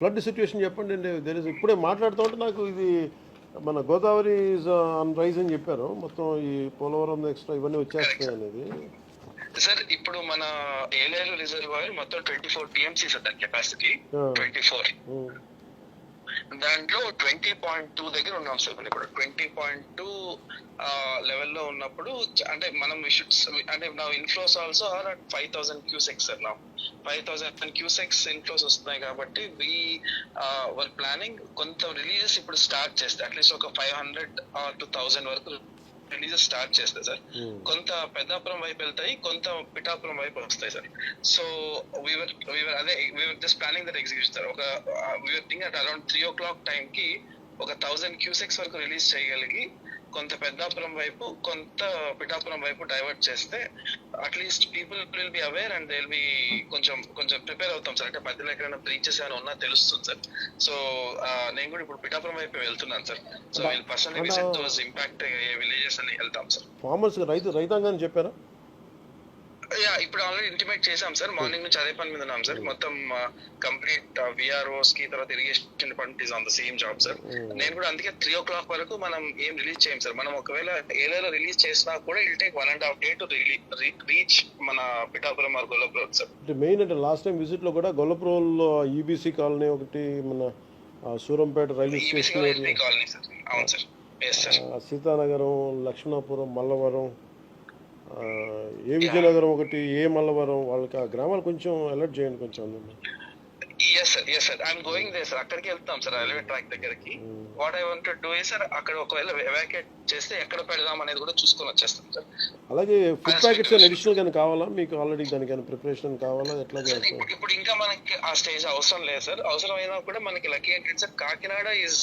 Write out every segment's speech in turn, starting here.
Flood situation చెప్పండి. Is ఇప్పుడే మాట్లాడుతూ ఉంటే నాకు ఇది మన గోదావరి ఆన్ రైజ్ అని చెప్పారు. మొత్తం ఈ పోలవరం ఎక్స్ట్రా ఇవన్నీ వచ్చేస్తాయి అనేది. సార్ ఇప్పుడు మన ఏలేరు రిజర్వాయర్ మొత్తం ట్వంటీ ఫోర్ టీఎంసీ సార్ దాని కెపాసిటీ. ట్వంటీ ఫోర్ దాంట్లో ట్వంటీ పాయింట్ టూ దగ్గర ఉన్నాం సార్ మనం ఇప్పుడు. ట్వంటీ పాయింట్ టూ లెవెల్లో ఉన్నప్పుడు అంటే మనం అంటే నా inflows also are at five thousand cusecs sir నా ఫైవ్ థౌసండ్ క్యూసెక్స్ ఇన్ఫ్లోస్ వస్తున్నాయి కాబట్టి వి వర్ ప్లానింగ్ కొంత రిలీజెస్ ఇప్పుడు స్టార్ట్ చేస్తే అట్లీస్ట్ ఒక ఫైవ్ హండ్రెడ్ టు థౌసండ్ వరకు రిలీజెస్ స్టార్ట్ చేస్తే సార్. ఉమ్. కొంత పెద్దాపురం వైపు వెళ్తాయి కొంత పిఠాపురం వైపు వస్తాయి sir. So we were we were అదే we were just planning that execute sir. ఒక we were thing at around three o'clock time కి ఒక థౌసండ్ క్యూసెక్స్ వరకు రిలీజ్ చేయగలిగి కొంత పెద్దాపురం వైపు కొంత పిఠాపురం వైపు డైవర్ట్ చేస్తే at least people will be aware and will be కొంచెం కొంచెం ప్రిపేర్ అవుతాం సార్. అంటే మధ్యలో ఎక్కడైనా బ్రీచెస్ ఏమైనా ఉన్నా తెలుస్తుంది సార్. సో నేను కూడా ఇప్పుడు పిఠాపురం వైపు వెళ్తున్నాను sir. So we'll personally visit those impact villages అని వెళ్తాం సార్. ఫార్మర్స్ రైతు రైతాంగాన్ని చెప్పారా? యా ఇప్పుడు ఆల్రెడీ ఇంటిమేట్ చేసాం సార్. మార్నింగ్ నుంచి అదే పని మీద ఉన్నాం సార్. మొత్తం కంప్లీట్ విఆర్ఓస్కి తర్వాత irrigation department is on the same job sir నేను కూడా అందుకే త్రీ ఓ క్లాక్ వరకు మనం ఏం రిలీజ్ చేయం సార్. మనం ఒకవేళ ఏరియాలో రిలీజ్ చేసినా కూడా it'll take one and half day to reach మన Pithapuram or Gollapuram sir main అంటే లాస్ట్ టైం విజిట్లో కూడా గొల్లపురంలో ఈబీసీ కాలనీ ఒకటి మన సూరంపేట రైల్వే ఈ స్టేషన్ కాలనీ సార్ అవును సార్ సీతానగరం లక్ష్మణాపురం మల్లవరం ఏ విజయనగరం ఒకటి ఏ మల్లవరం వాళ్ళకి ఆ గ్రామాలు కొంచెం అలర్ట్ చేయండి కొంచెం. Yes sir yes sir I'm going there sir అక్కడికి వెళ్తాం సార్ రైల్వే ట్రాక్ దగ్గరికి. What I want do sir అక్కడ ఒకవేళ ఎవాక్యుయేట్ చేస్తే ఎక్కడ పెడదాం అనేది కూడా చూసుకొని వచ్చేస్తాం సార్ అలాగే ఫుడ్ ప్యాకెట్స్ అడిషనల్ గానీ కావాలా? మీకు ఆల్రెడీ దానికైనా ప్రిపరేషన్ కావాలా? ఎట్లా చేస్తారు? ఇప్పుడు ఇంకా మనకి ఆ స్టేజ్ అవసరం లేదు సార్ అవసరం అయినా కూడా మనకి లక్కీ ఏంటంటే సార్ కాకినాడ ఇస్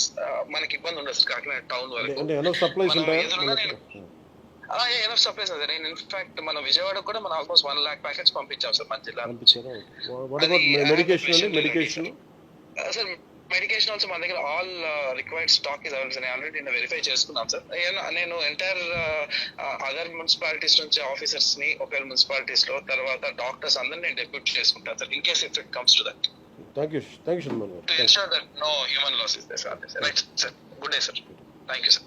మనకి ఇబ్బంది ఉండదు సార్ కాకినాడ టౌన్ వరకు. అంటే సప్లైస్ ఉంటాయా? ఎనఫ్ సప్లైస్ సార్ నేను ఇన్ఫాక్ట్ మన విజయవాడ కూడా మనం ఆల్మోస్ట్ వన్ లాక్ ప్యాకెట్స్ పంపించాం సార్ మన జిల్లా medication medication sir medication also మన దగ్గర all required stock is available నేను ఆల్రెడీ నేను వెరిఫై చేసుకున్నాం సార్. నేను ఎంటైర్ అదర్ మున్సిపాలిటీస్ నుంచి ఆఫీసర్స్ని ఒకవేళ మున్సిపాలిటీస్లో తర్వాత డాక్టర్స్ అందరిని నేను డెప్యూట్ చేసుకుంటాను sir in case if it comes to that thank you thank you గారు to ensure that no human loss is there, sir. Right, sir. Good day, sir. Thank you, sir.